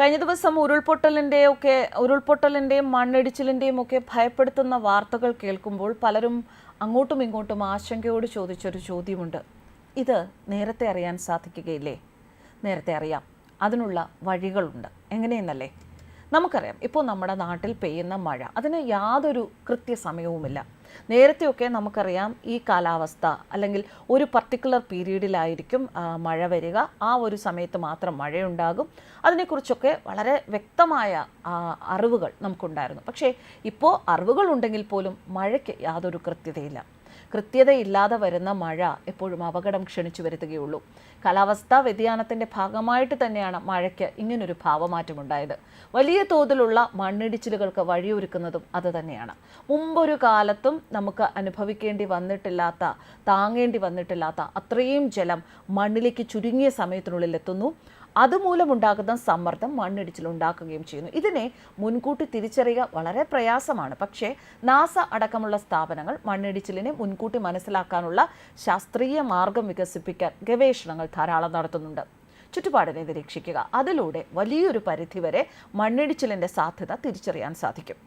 കഴിഞ്ഞ ദിവസം ഉരുൾപൊട്ടലിന്റെ ഒക്കെ ഉരുൾപൊട്ടലിന്റെയും മണ്ണിടിച്ചിലിന്റെയും ഒക്കെ ഭയപ്പെടുത്തുന്ന വാർത്തകൾ കേൾക്കുമ്പോൾ പലരും അങ്ങോട്ടും ഇങ്ങോട്ടും ആശങ്കയോട് ചോദിച്ചൊരു ചോദ്യമുണ്ട്. ഇത് നേരത്തെ അറിയാൻ സാധിക്കുകയില്ലേ? നേരത്തെ അറിയാം. അതിനുള്ള വഴികളുണ്ട്. എങ്ങനെയെന്നല്ലേ? നമുക്കറിയാം ഇപ്പോൾ നമ്മുടെ നാട്ടിൽ പെയ്യുന്ന മഴ അതിന് യാതൊരു കൃത്യസമയവുമില്ല. നേരത്തെയൊക്കെ നമുക്കറിയാം ഈ കാലാവസ്ഥ അല്ലെങ്കിൽ ഒരു പർട്ടിക്കുലർ പീരീഡിലായിരിക്കും മഴ വരിക. ആ ഒരു സമയത്ത് മാത്രം മഴയുണ്ടാകും. അതിനെക്കുറിച്ചൊക്കെ വളരെ വ്യക്തമായ അറിവുകൾ നമുക്കുണ്ടായിരുന്നു. പക്ഷേ ഇപ്പോൾ അറിവുകൾ ഉണ്ടെങ്കിൽ പോലും മഴയ്ക്ക് യാതൊരു കൃത്യതയില്ല. കൃത്യതയില്ലാതെ വരുന്ന മഴ എപ്പോഴും അപകടം ക്ഷണിച്ചു വരുത്തുകയുള്ളൂ. കാലാവസ്ഥാ വ്യതിയാനത്തിന്റെ ഭാഗമായിട്ട് തന്നെയാണ് മഴയ്ക്ക് ഇങ്ങനൊരു ഭാവമാറ്റമുണ്ടായത്. വലിയ തോതിലുള്ള മണ്ണിടിച്ചിലുകൾക്ക് വഴിയൊരുക്കുന്നതും അത് തന്നെയാണ്. മുമ്പൊരു കാലത്തും നമുക്ക് അനുഭവിക്കേണ്ടി വന്നിട്ടില്ലാത്ത താങ്ങേണ്ടി വന്നിട്ടില്ലാത്ത അത്രയും ജലം മണ്ണിലേക്ക് ചുരുങ്ങിയ സമയത്തിനുള്ളിൽ എത്തുന്നു. അതുമൂലമുണ്ടാകുന്ന സമ്മർദ്ദം മണ്ണിടിച്ചിൽ ഉണ്ടാക്കുകയും ചെയ്യുന്നു. ഇതിനെ മുൻകൂട്ടി തിരിച്ചറിയുക വളരെ പ്രയാസമാണ്. പക്ഷേ നാസ അടക്കമുള്ള സ്ഥാപനങ്ങൾ മണ്ണിടിച്ചിലിനെ മുൻകൂട്ടി മനസ്സിലാക്കാനുള്ള ശാസ്ത്രീയ മാർഗം വികസിപ്പിക്കാൻ ഗവേഷണങ്ങൾ ധാരാളം നടത്തുന്നുണ്ട്. ചുറ്റുപാടിനെ നിരീക്ഷിക്കുക. അതിലൂടെ വലിയൊരു പരിധിവരെ മണ്ണിടിച്ചിലിന്റെ സാധ്യത തിരിച്ചറിയാൻ സാധിക്കും.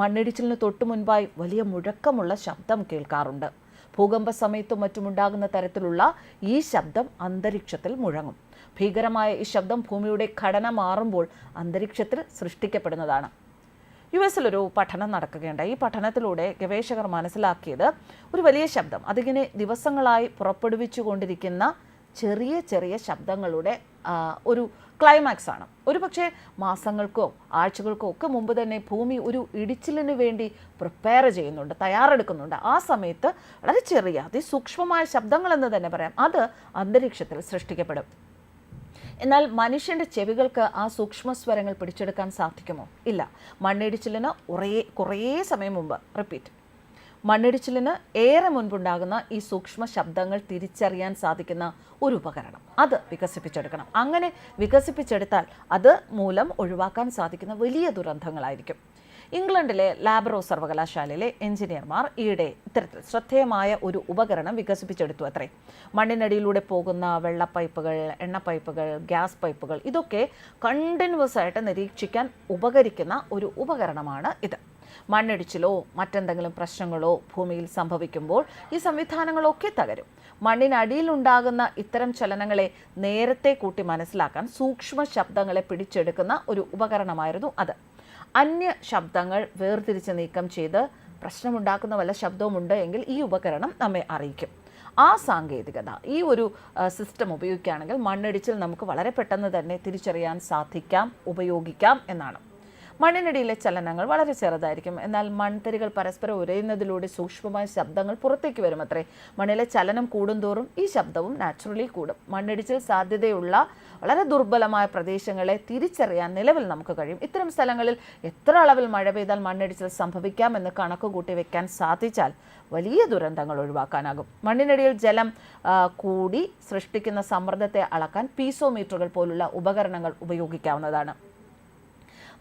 മണ്ണിടിച്ചിലിന് തൊട്ടു മുൻപായി വലിയ മുഴക്കമുള്ള ശബ്ദം കേൾക്കാറുണ്ട്. ഭൂകമ്പ സമയത്തും മറ്റുമുണ്ടാകുന്ന തരത്തിലുള്ള ഈ ശബ്ദം അന്തരീക്ഷത്തിൽ മുഴങ്ങും. ഭീകരമായ ഈ ശബ്ദം ഭൂമിയുടെ ഘടന മാറുമ്പോൾ അന്തരീക്ഷത്തിൽ സൃഷ്ടിക്കപ്പെടുന്നതാണ്. യു എസിലൊരു പഠനം നടക്കുകയുണ്ടായി. ഈ പഠനത്തിലൂടെ ഗവേഷകർ മനസ്സിലാക്കിയത് ഒരു വലിയ ശബ്ദം. അതിങ്ങനെ ദിവസങ്ങളായി പുറപ്പെടുവിച്ചു കൊണ്ടിരിക്കുന്ന ചെറിയ ചെറിയ ശബ്ദങ്ങളുടെ ഒരു ക്ലൈമാക്സ് ആണ്. ഒരു പക്ഷേ മാസങ്ങൾക്കോ ആഴ്ചകൾക്കോ ഒക്കെ മുമ്പ് തന്നെ ഭൂമി ഒരു ഇടിച്ചിലിന് വേണ്ടി പ്രിപ്പയർ ചെയ്യുന്നുണ്ട് തയ്യാറെടുക്കുന്നുണ്ട്. ആ സമയത്ത് വളരെ ചെറിയ അതിസൂക്ഷ്മമായ ശബ്ദങ്ങൾ എന്ന് തന്നെ പറയാം. അത് അന്തരീക്ഷത്തിൽ സൃഷ്ടിക്കപ്പെടും. എന്നാൽ മനുഷ്യന്റെ ചെവികൾക്ക് ആ സൂക്ഷ്മ സ്വരങ്ങൾ പിടിച്ചെടുക്കാൻ സാധിക്കുമോ? ഇല്ല. മണ്ണിടിച്ചിലിന് കുറേ കുറേ സമയം മുമ്പ് റിപ്പീറ്റ് മണ്ണിടിച്ചിലിന് ഏറെ മുൻപുണ്ടാകുന്ന ഈ സൂക്ഷ്മ ശബ്ദങ്ങൾ തിരിച്ചറിയാൻ സാധിക്കുന്ന ഒരു ഉപകരണം. അത് വികസിപ്പിച്ചെടുക്കണം. അങ്ങനെ വികസിപ്പിച്ചെടുത്താൽ അത് മൂലം ഒഴിവാക്കാൻ സാധിക്കുന്ന വലിയ ദുരന്തങ്ങളായിരിക്കും. ഇംഗ്ലണ്ടിലെ ലാബറോ സർവകലാശാലയിലെ എഞ്ചിനീയർമാർ ഈയിടെ ഇത്തരത്തിൽ ശ്രദ്ധേയമായ ഒരു ഉപകരണം വികസിപ്പിച്ചെടുത്തു അത്രേ. മണ്ണിനടിയിലൂടെ പോകുന്ന വെള്ളപ്പൈപ്പുകൾ എണ്ണപ്പൈപ്പുകൾ എണ്ണ പൈപ്പുകൾ ഗ്യാസ് പൈപ്പുകൾ ഇതൊക്കെ കണ്ടിന്യൂസ് ആയിട്ട് നിരീക്ഷിക്കാൻ ഉപകരിക്കുന്ന ഒരു ഉപകരണമാണ് ഇത്. മണ്ണിടിച്ചിലോ മറ്റെന്തെങ്കിലും പ്രശ്നങ്ങളോ ഭൂമിയിൽ സംഭവിക്കുമ്പോൾ ഈ സംവിധാനങ്ങളൊക്കെ തകരും. മണ്ണിനടിയിലുണ്ടാകുന്ന ഇത്തരം ചലനങ്ങളെ നേരത്തെ കൂട്ടി മനസ്സിലാക്കാൻ സൂക്ഷ്മ ശബ്ദങ്ങളെ പിടിച്ചെടുക്കുന്ന ഒരു ഉപകരണമായിരുന്നു അത്. അന്യ ശബ്ദങ്ങൾ വേർതിരിച്ച് നീക്കം ചെയ്ത് പ്രശ്നമുണ്ടാക്കുന്ന വല്ല ശബ്ദവുമുണ്ട് എങ്കിൽ ഈ ഉപകരണം നമ്മെ അറിയിക്കും. ആ സാങ്കേതികത ഈ ഒരു സിസ്റ്റം ഉപയോഗിക്കുകയാണെങ്കിൽ മണ്ണിടിച്ചിൽ നമുക്ക് വളരെ പെട്ടെന്ന് തന്നെ തിരിച്ചറിയാൻ സാധിക്കാം ഉപയോഗിക്കാം എന്നാണ്. മണ്ണിനടിയിലെ ചലനങ്ങൾ വളരെ ചെറുതായിരിക്കും. എന്നാൽ മൺതരികൾ പരസ്പരം ഉരയുന്നതിലൂടെ സൂക്ഷ്മമായ ശബ്ദങ്ങൾ പുറത്തേക്ക് വരും അത്രേ മണ്ണിലെ ചലനം കൂടുന്തോറും ഈ ശബ്ദവും നാച്ചുറലി കൂടും. മണ്ണിടിച്ചിൽ സാധ്യതയുള്ള വളരെ ദുർബലമായ പ്രദേശങ്ങളെ തിരിച്ചറിയാൻ നിലവിൽ നമുക്ക് കഴിയും. ഇത്തരം സ്ഥലങ്ങളിൽ എത്ര അളവിൽ മഴ പെയ്താൽ മണ്ണിടിച്ചിൽ സംഭവിക്കാമെന്ന് കണക്ക് കൂട്ടി വെക്കാൻ സാധിച്ചാൽ വലിയ ദുരന്തങ്ങൾ ഒഴിവാക്കാനാകും. മണ്ണിനടിയിൽ ജലം കൂടി സൃഷ്ടിക്കുന്ന സമ്മർദ്ദത്തെ അളക്കാൻ പീസോമീറ്ററുകൾ പോലുള്ള ഉപകരണങ്ങൾ ഉപയോഗിക്കാവുന്നതാണ്.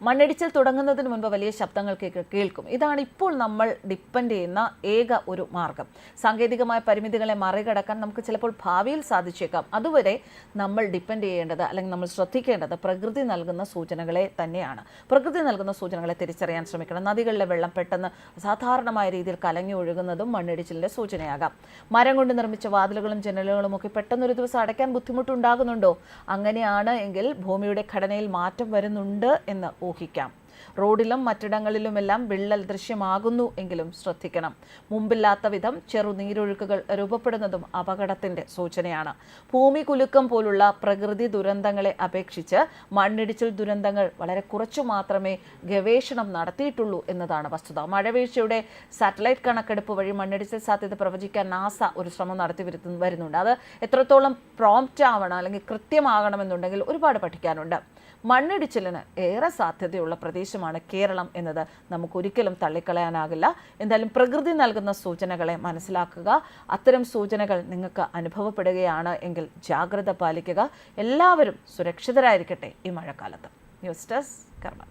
മണ്ണിടിച്ചിൽ തുടങ്ങുന്നതിന് മുൻപ് വലിയ ശബ്ദങ്ങൾ കേൾക്കും. ഇതാണ് ഇപ്പോൾ നമ്മൾ ഡിപ്പെൻഡ് ചെയ്യുന്ന ഏക ഒരു മാർഗം. സാങ്കേതികമായ പരിമിതികളെ മറികടക്കാൻ നമുക്ക് ചിലപ്പോൾ ഭാവിയിൽ സാധിച്ചേക്കാം. അതുവരെ നമ്മൾ ഡിപ്പെൻഡ് ചെയ്യേണ്ടത് അല്ലെങ്കിൽ നമ്മൾ ശ്രദ്ധിക്കേണ്ടത് പ്രകൃതി നൽകുന്ന സൂചനകളെ തന്നെയാണ്. പ്രകൃതി നൽകുന്ന സൂചനകളെ തിരിച്ചറിയാൻ ശ്രമിക്കണം. നദികളിലെ വെള്ളം പെട്ടെന്ന് സാധാരണമായ രീതിയിൽ കലങ്ങി ഒഴുകുന്നതും മണ്ണിടിച്ചിലിന്റെ സൂചനയാകാം. മരം കൊണ്ട് നിർമ്മിച്ച വാതിലുകളും ജനലുകളും ഒക്കെ പെട്ടെന്ന് ഒരു ദിവസം അടയ്ക്കാൻ ബുദ്ധിമുട്ടുണ്ടാകുന്നുണ്ടോ? അങ്ങനെയാണ് എങ്കിൽ ഭൂമിയുടെ ഘടനയിൽ മാറ്റം വരുന്നുണ്ട് എന്ന് ഊഹിക്കാം. റോഡിലും മറ്റിടങ്ങളിലുമെല്ലാം വിള്ളൽ ദൃശ്യമാകുന്നു എങ്കിലും ശ്രദ്ധിക്കണം. മുമ്പില്ലാത്ത വിധം ചെറു നീരൊഴുക്കുകൾ രൂപപ്പെടുന്നതും അപകടത്തിന്റെ സൂചനയാണ്. ഭൂമി കുലുക്കം പോലുള്ള പ്രകൃതി ദുരന്തങ്ങളെ അപേക്ഷിച്ച് മണ്ണിടിച്ചിൽ ദുരന്തങ്ങൾ വളരെ കുറച്ചു മാത്രമേ ഗവേഷണം നടത്തിയിട്ടുള്ളൂ എന്നതാണ് വസ്തുത. മഴവീഴ്ചയുടെ സാറ്റലൈറ്റ് കണക്കെടുപ്പ് വഴി മണ്ണിടിച്ചിൽ സാധ്യത പ്രവചിക്കാൻ നാസ ഒരു ശ്രമം നടത്തി വരുന്നുണ്ട്. അത് എത്രത്തോളം പ്രോംപ്റ്റ് ആവണം അല്ലെങ്കിൽ കൃത്യമാകണമെന്നുണ്ടെങ്കിൽ ഒരുപാട് പഠിക്കാനുണ്ട്. മണ്ണിടിച്ചിലിന് ഏറെ സാധ്യതയുള്ള പ്രദേശമാണ് കേരളം എന്നത്. നമുക്കൊരിക്കലും തള്ളിക്കളയാനാകില്ല. എന്തായാലും പ്രകൃതി നൽകുന്ന സൂചനകളെ മനസ്സിലാക്കുക. അത്തരം സൂചനകൾ നിങ്ങൾക്ക് അനുഭവപ്പെടുകയാണ് എങ്കിൽ ജാഗ്രത പാലിക്കുക. എല്ലാവരും സുരക്ഷിതരായിരിക്കട്ടെ ഈ മഴക്കാലത്ത്. ന്യൂസ് ഡെസ്ക് കർമ്മ